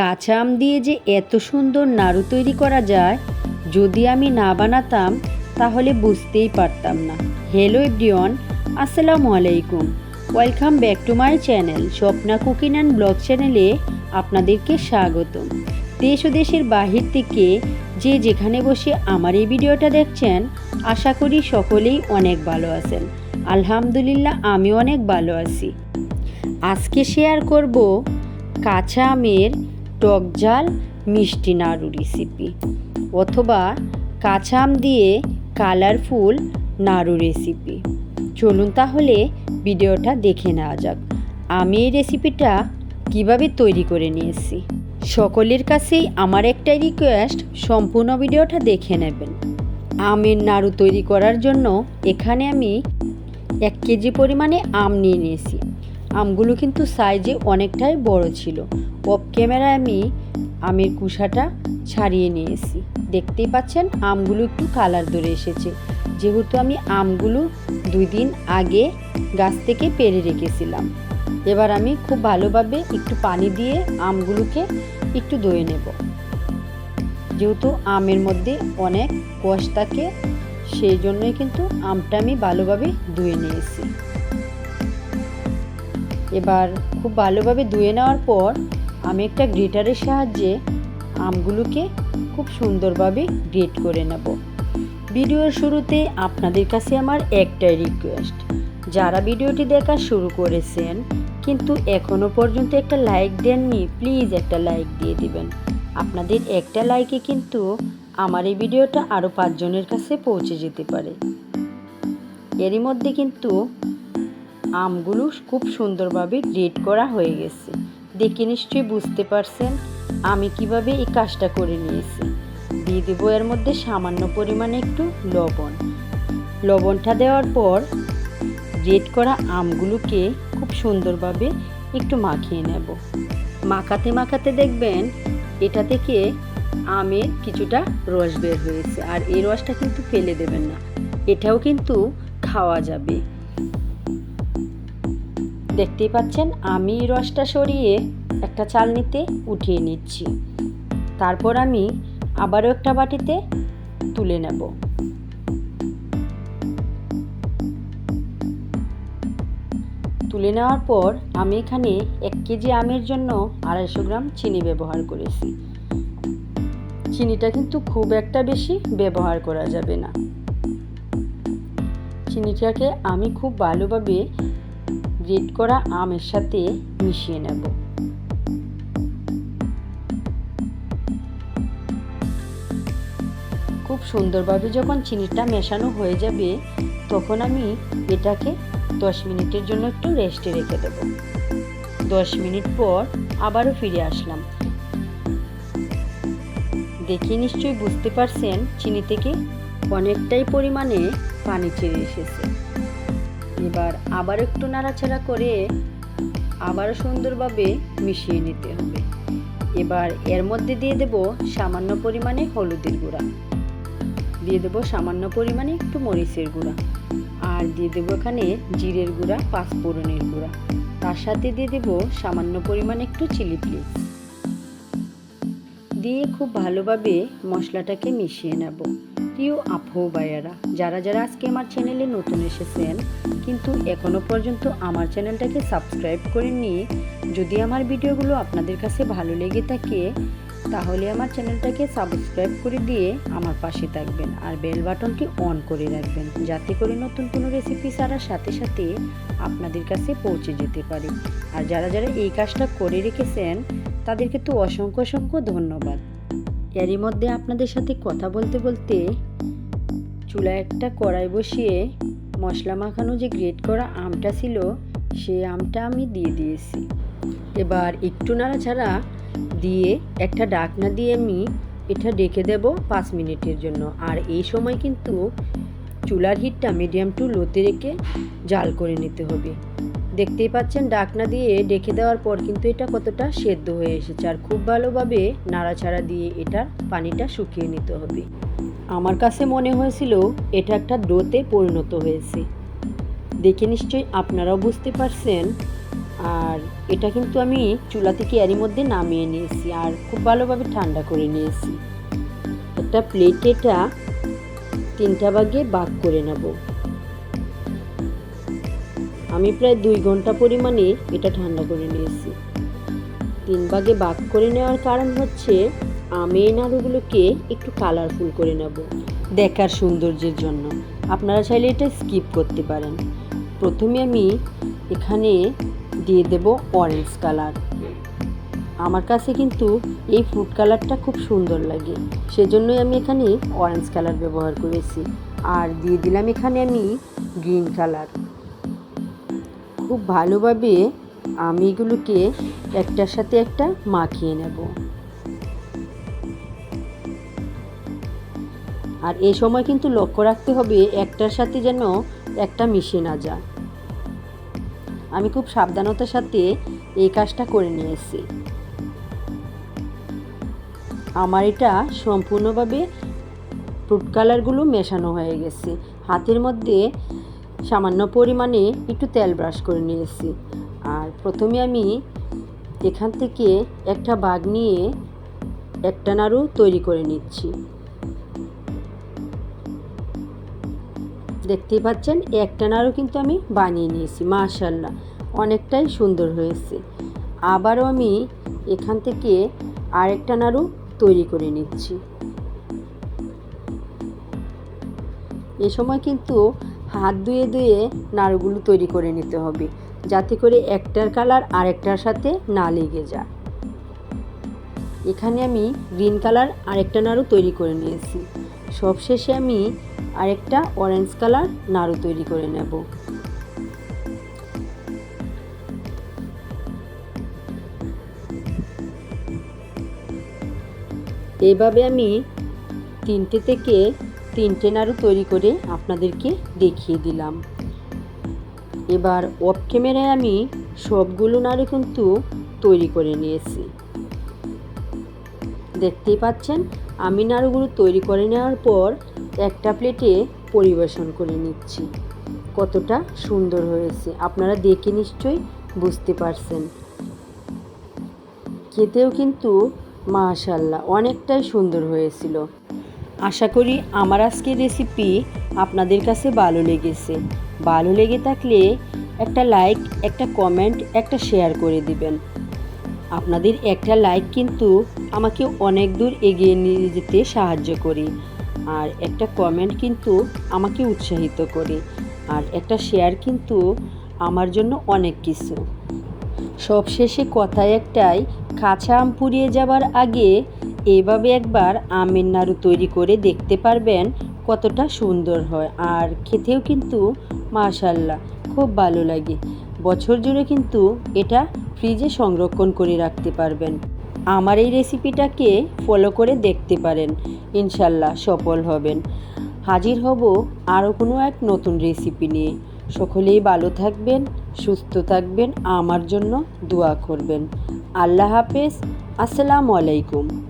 কাঁচা আম দিয়ে যে এত সুন্দর নাড়ু তৈরি করা যায়, যদি আমি না বানাতাম, তাহলে বুঝতেই পারতাম না। হ্যালো এভরিওয়ান, আসসালামু আলাইকুম। Welcome back to my channel Swapna cooking and blog চ্যানেলে আপনাদেরকে স্বাগতম। দেশ ও দেশের বাহির থেকে যে যেখানে বসে আমার এই ভিডিওটা দেখছেন, আশা করি সকলেই অনেক ভালো আছেন। আলহামদুলিল্লাহ, আমি অনেক ভালো আছি। আজকে শেয়ার করব কাঁচা আমের টক ঝাল মিষ্টি নাড়ু রেসিপি অথবা কাঁচা আম দিয়ে কালারফুল নাড়ু রেসিপি চলুন তাহলে ভিডিওটা দেখে নেওয়া যাক। আমি এই রেসিপিটা কীভাবে তৈরি করে নিয়েছি? সকলের কাছেই আমার একটাই রিকোয়েস্ট সম্পূর্ণ ভিডিওটা দেখে নেবেন। আমের নাড়ু তৈরি করার জন্য এখানে আমি এক কেজি পরিমাণে আম নিয়ে নিয়েছি। আমগুলো কিন্তু সাইজে অনেকটাই বড় ছিল। অফ ক্যামেরায় আমি আমের কুসাটা ছাড়িয়ে নিয়েছি। দেখতেই পাচ্ছেন, আমগুলো একটু কালার ধরে এসেছে। যেহেতু আমি আমগুলো দুই দিন আগে গাছ থেকে পেরে রেখেছিলাম। এবার আমি খুব ভালোভাবে একটু পানি দিয়ে আমগুলোকে একটু ধুয়ে নেব। যেহেতু আমের মধ্যে অনেক কষ থাকে, সেই জন্যই কিন্তু আমটা আমি ভালোভাবে ধুয়ে নিয়েছি। এবার খুব ভালোভাবে ধুয়ে নেওয়ার পর আমি একটা গ্রেটারের সাহায্যে আমগুলোকে খুব সুন্দরভাবে গ্রেট করে নেব। ভিডিওর শুরুতে আপনাদের কাছে আমার একটাই রিকোয়েস্ট যারা ভিডিওটি দেখা শুরু করেছেন, কিন্তু এখনও পর্যন্ত একটা লাইক দেননি প্লিজ একটা লাইক দিয়ে দিবেন। আপনাদের একটা লাইকে কিন্তু আমার এই ভিডিওটা আরও পাঁচজনের কাছে পৌঁছে যেতে পারে। এরই মধ্যে কিন্তু আমগুলো খুব সুন্দরভাবে গ্রেড করা হয়ে গেছে। দেখে নিশ্চয়ই বুঝতে পারছেন আমি কীভাবে এই কাজটা করে নিয়েছি। দিয়ে দেবো এর মধ্যে সামান্য পরিমাণে একটু লবণ। লবণটা দেওয়ার পর রেড করা আমগুলোকে খুব সুন্দরভাবে একটু মাখিয়ে নেব। মাখাতে মাখাতে দেখবেন এটা থেকে আমের কিছুটা রস বের হয়েছে। আর এই রসটা কিন্তু ফেলে দেবেন না। এটাও কিন্তু খাওয়া যাবে। দেখতেই পাচ্ছেন, আমি রসটা সরিয়ে একটা চালনিতে উঠিয়ে নিচ্ছি। তারপর আমি আবারও একটা বাটিতে তুলে নেব। তুলে নেওয়ার পর আমি এখানে এক কেজি আমের জন্য আড়াইশো গ্রাম চিনি ব্যবহার করেছি। চিনিটা কিন্তু খুব একটা বেশি ব্যবহার করা যাবে না। চিনিটাকে আমি খুব ভালোভাবে গ্রেট করা আমের সাথে মিশিয়ে নেব। খুব সুন্দরভাবে যখন চিনিটা মেশানো হয়ে যাবে, তখন আমি এটাকে দশ মিনিটের জন্য একটু রেস্টে রেখে দেব। দশ মিনিট পর আবারও ফিরে আসলাম। দেখে নিশ্চয়ই বুঝতে পারছেন, চিনি থেকে অনেকটাই পরিমাণে পানি ছেড়ে এসেছে। এবার আবার একটু নাড়াচাড়া করে আবারও সুন্দরভাবে মিশিয়ে নিতে হবে। এবার এর মধ্যে দিয়ে দেব সামান্য পরিমাণে হলুদের গুঁড়া। দিয়ে দেবো সামান্য পরিমাণে একটু মরিচের গুঁড়া। আর দিয়ে দেবো এখানে জিরের গুঁড়া, পাঁচফোড়নের গুঁড়া। তার সাথে দিয়ে দেবো সামান্য পরিমাণে একটু চিলি ফ্লেক্স। দিয়ে খুব ভালোভাবে মশলাটাকে মিশিয়ে নেব। প্রিয় আফো বায়ারা যারা যারা আজকে আমার চ্যানেলে নতুন এসেছেন, কিন্তু এখনও পর্যন্ত আমার চ্যানেলটাকে সাবস্ক্রাইব করেননি যদি আমার ভিডিওগুলো আপনাদের কাছে ভালো লেগে থাকে, তাহলে আমার চ্যানেলটাকে সাবস্ক্রাইব করে দিয়ে আমার পাশে থাকবেন আর বেল বাটনটি অন করে রাখবেন, যাতে করে নতুন কোনো রেসিপি ছাড়ার সাথে সাথে আপনাদের কাছে পৌঁছে যেতে পারে। আর যারা যারা এই কাজটা করে রেখেছেন, তাদেরকে তো অসংখ্য অসংখ্য ধন্যবাদ। এরই মধ্যে আপনাদের সাথে কথা বলতে বলতে চুলায় একটা কড়াই বসিয়ে মশলা মাখানো যে গ্রেট করা আমটা ছিল সেই আমটা আমি দিয়ে দিয়েছি। এবার একটু নাড়াছাড়া দিয়ে একটা ডাকনা দিয়ে আমি এটা ডেকে দেব পাঁচ মিনিটের জন্য। আর এই সময় কিন্তু চুলার হিটটা মিডিয়াম টু লোতে রেখে জাল করে নিতে হবে। দেখতেই পাচ্ছেন, ডাকনা দিয়ে ডেকে দেওয়ার পর কিন্তু এটা কতটা সেদ্ধ হয়ে এসেছে। আর খুব ভালোভাবে নাড়াচাড়া দিয়ে এটার পানিটা শুকিয়ে নিতে হবে। আমার কাছে মনে হয়েছিল এটা একটা ডোতে পরিণত হয়েছে। দেখে নিশ্চয়ই আপনারাও বুঝতে পারছেন। আর এটা কিন্তু আমি চুলা থেকে এরই মধ্যে নামিয়ে নিয়েছি আর খুব ভালোভাবে ঠান্ডা করে নিয়েছি। একটা প্লেটে এটা তিনটা ভাগে বাগ করে নেব। আমি প্রায় দুই ঘণ্টা পরিমাণে এটা ঠান্ডা করে নিয়েছি। তিন ভাগে বাগ করে নেওয়ার কারণ হচ্ছে, আমি এই নাড়ুগুলোকে একটু কালারফুল করে নেব দেখার সৌন্দর্যের জন্য। আপনারা চাইলে এটা স্কিপ করতে পারেন। প্রথমে আমি এখানে দিয়ে দেব অরেঞ্জ কালার আমার কাছে কিন্তু এই ফুড কালারটা খুব সুন্দর লাগে। সেজন্যই আমি এখানে অরেঞ্জ কালার ব্যবহার করেছি। আর দিয়ে দিলাম এখানে আমি গ্রিন কালার খুব ভালোভাবে আমি এগুলোকে একটার সাথে একটা মাখিয়ে নেব। আর এই সময় কিন্তু লক্ষ্য রাখতে হবে একটার সাথে যেন একটা মিশে না যায়। আমি খুব সাবধানতার সাথে এই কাজটা করে নিয়েছি। আমার এটা সম্পূর্ণভাবে ফ্রুট কালারগুলো মেশানো হয়ে গেছে। হাতের মধ্যে সামান্য পরিমাণে একটু তেল ব্রাশ করে নিয়েছি। আর প্রথমে আমি এখান থেকে একটা বাঘ নিয়ে একটা নাড়ু তৈরি করে নিচ্ছি। দেখতেই পাচ্ছেন একটা নাড়ু কিন্তু আমি বানিয়ে নিয়েছি মাশাল্লাহ অনেকটাই সুন্দর হয়েছে। আবারও আমি এখান থেকে আরেকটা নাড়ু তৈরি করে নিচ্ছি। এ সময় কিন্তু হাত ধুয়ে ধুয়ে নাড়ুগুলো তৈরি করে নিতে হবে, যাতে করে একটার কালার আরেকটার সাথে না লেগে যায়। এখানে আমি গ্রিন কালার আরেকটা নাড়ু তৈরি করে নিয়েছি। সবশেষে আমি আরেকটা অরেঞ্জ কালার নাড়ু তৈরি করে নেব। এইভাবে আমি তিনটে থেকে তিনটে নাড়ু তৈরি করে আপনাদেরকে দেখিয়ে দিলাম। এবার অফ ক্যামেরায় আমি সবগুলো নাড়ু কিন্তু তৈরি করে নিয়েছি। দেখতেই পাচ্ছেন, আমি নাড়ুগুলো তৈরি করে নেওয়ার পর একটা প্লেটে পরিবেশন করে নিচ্ছি। কতটা সুন্দর হয়েছে, আপনারা দেখে নিশ্চয়ই বুঝতে পারছেন। খেতেও কিন্তু মাশাল্লাহ, অনেকটাই সুন্দর হয়েছিল। আশা করি আমার আজকের রেসিপি আপনাদের কাছে ভালো লেগেছে। ভালো লেগে থাকলে একটা লাইক একটা কমেন্ট একটা শেয়ার করে দিবেন। আপনাদের একটা লাইক কিন্তু আমাকে অনেক দূর এগিয়ে নিয়ে যেতে সাহায্য করে। আর একটা কমেন্ট কিন্তু আমাকে উৎসাহিত করে। আর একটা শেয়ার কিন্তু আমার জন্য অনেক কিছু। সবশেষে কথায় একটাই, কাঁচা আম পুড়িয়ে যাবার আগে এভাবে একবার আমের নাড়ু তৈরি করে দেখতে পারবেন কতটা সুন্দর হয়। আর খেতেও কিন্তু মাশাল্লাহ, খুব ভালো লাগে। বছর জুড়ে কিন্তু এটা ফ্রিজে সংরক্ষণ করে রাখতে পারবেন। আমার এই রেসিপিটাকে ফলো করে দেখতে পারেন, ইনশাল্লাহ সফল হবেন। হাজির হব আরও কোনো এক নতুন রেসিপি নিয়ে। সকলেই ভালো থাকবেন, সুস্থ থাকবেন, আমার জন্য দোয়া করবেন। আল্লাহ হাফেজ, আসসালামু আলাইকুম।